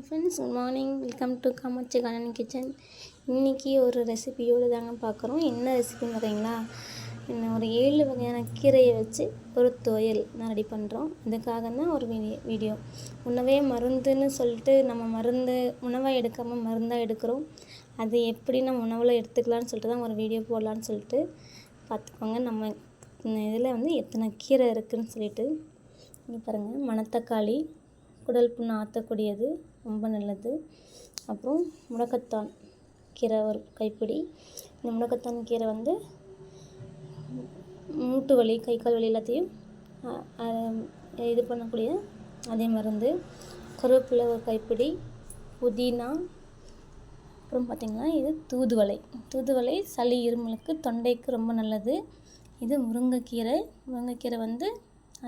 Hi friends good morning welcome to Kamakshi Kannan kitchen இன்றைக்கி ஒரு ரெசிபியோடு தாங்க பார்க்குறோம். என்ன ரெசிபின்னு பார்த்தீங்களா இன்னும் ஒரு ஏழு வகையான கீரையை வச்சு ஒரு துவையல் நான் ரெடி பண்ணுறோம் அதுக்காக தான் ஒரு வீடியோ வீடியோ உணவே மருந்துன்னு சொல்லிட்டு நம்ம மருந்து உணவாக எடுக்காமல் மருந்தாக எடுக்கிறோம். அது எப்படி நம்ம உணவில் எடுத்துக்கலாம்னு சொல்லிட்டு தான் ஒரு வீடியோ போடலான்னு சொல்லிட்டு பார்த்துக்கோங்க. நம்ம இதில் வந்து எத்தனை கீரை இருக்குதுன்னு சொல்லிட்டு. இங்கே பாருங்கள் மணத்தக்காளி குடல் புண்ணு ஆற்றக்கூடியது ரொம்ப நல்லது. அப்புறம் முடக்கத்தான் கீரை ஒரு கைப்பிடி. இந்த முடக்கத்தான் கீரை வந்து மூட்டு வலி கை கால் வலி எல்லாத்தையும் இது பண்ணக்கூடிய அதே மருந்து. கருவேப்பிலை ஒரு கைப்பிடி புதினா அப்புறம் பார்த்திங்கன்னா இது தூதுவளை. தூதுவளை சளி இருமலுக்கு தொண்டைக்கு ரொம்ப நல்லது. இது முருங்கைக்கீரை. முருங்கைக்கீரை வந்து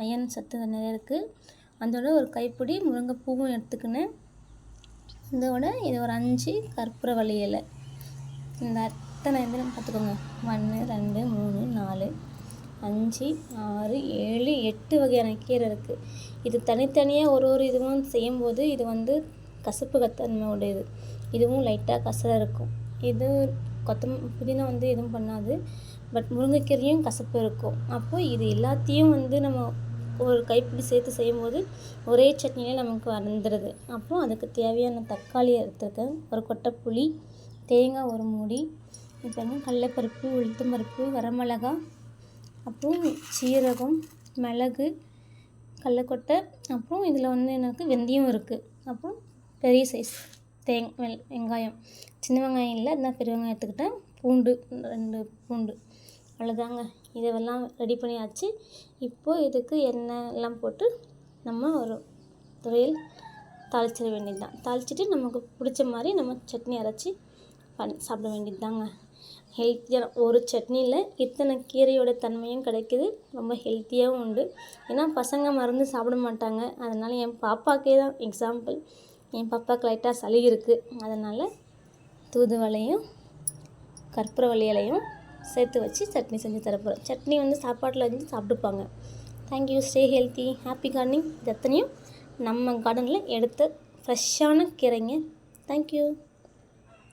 அயன் சத்து நிறைய இருக்குது அதோட ஒரு கைப்பிடி முருங்கைப்பூவும் எடுத்துக்கினேன். இதோட இது ஒரு அஞ்சு கற்பூரவள்ளி இலை. இந்த அத்தனை இதில் பார்த்துக்கோங்க. ஒன்று ரெண்டு மூணு நாலு அஞ்சு ஆறு ஏழு எட்டு வகையான கீரை இருக்குது இது தனித்தனியாக ஒரு ஒரு இதுவும் செய்யும்போது இது வந்து கசப்பு கத்தன்மை உடையது. இதுவும் லைட்டாக கசராக இருக்கும். இது கொத்தம் புதினா வந்து எதுவும் பண்ணாது. பட் முருங்கைக்கீரையும் கசப்பு இருக்கும். அப்போது இது எல்லாத்தையும் வந்து நம்ம ஒரு கைப்பிடி சேர்த்து செய்யும்போது ஒரே சட்னியில் நமக்கு வந்துடுது அப்புறம் அதுக்கு தேவையான தக்காளி எடுத்துருக்கேன் ஒரு கொட்டை புளி தேங்காய் ஒரு மூடி இப்போ கடலைப்பருப்பு உளுத்தம் பருப்பு வரமிளகா அப்புறம் சீரகம் மிளகு கடலக்கொட்டை அப்புறம் இதில் வந்து எனக்கு வெந்தயம் இருக்குது அப்புறம் பெரிய சைஸ் தேங் வெங்காயம். சின்ன வெங்காயம் இல்லை இருந்தால் பெரிய வெங்காயம் எடுத்துக்கிட்டேன் பூண்டு ரெண்டு பூண்டு. அவ்வளோதாங்க. இதெல்லாம் ரெடி பண்ணியாச்சு. இப்போது இதுக்கு எண்ணெய் எல்லாம் போட்டு நம்ம ஒரு துவையல் தாளிச்சிட வேண்டியது தான் தாளிச்சிட்டு நமக்கு பிடிச்ச மாதிரி நம்ம சட்னி அரைச்சி பண் சாப்பிட வேண்டியது தாங்க ஒரு சட்னியில் இத்தனை கீரையோட தன்மையும் கிடைக்கிது. ரொம்ப ஹெல்த்தியாகவும் உண்டு. ஏன்னா பசங்க மருந்து சாப்பிட மாட்டாங்க. அதனால் என் பாப்பாக்கே தான் எக்ஸாம்பிள் என் பாப்பாவுக்கு லைட்டாக சளி இருக்குது அதனால் தூதுவலையும் கற்பூரவள்ளி இலையும் சேர்த்து வச்சு சட்னி செஞ்சு தரப்போகிறேன் சட்னி வந்து சாப்பாட்டில் வந்து சாப்பிட்டுப்பாங்க. Thank you stay healthy happy gardening இது எத்தனையும் நம்ம கார்டனில் எடுத்த ஃப்ரெஷ்ஷான கீரைங்க. தேங்க்யூ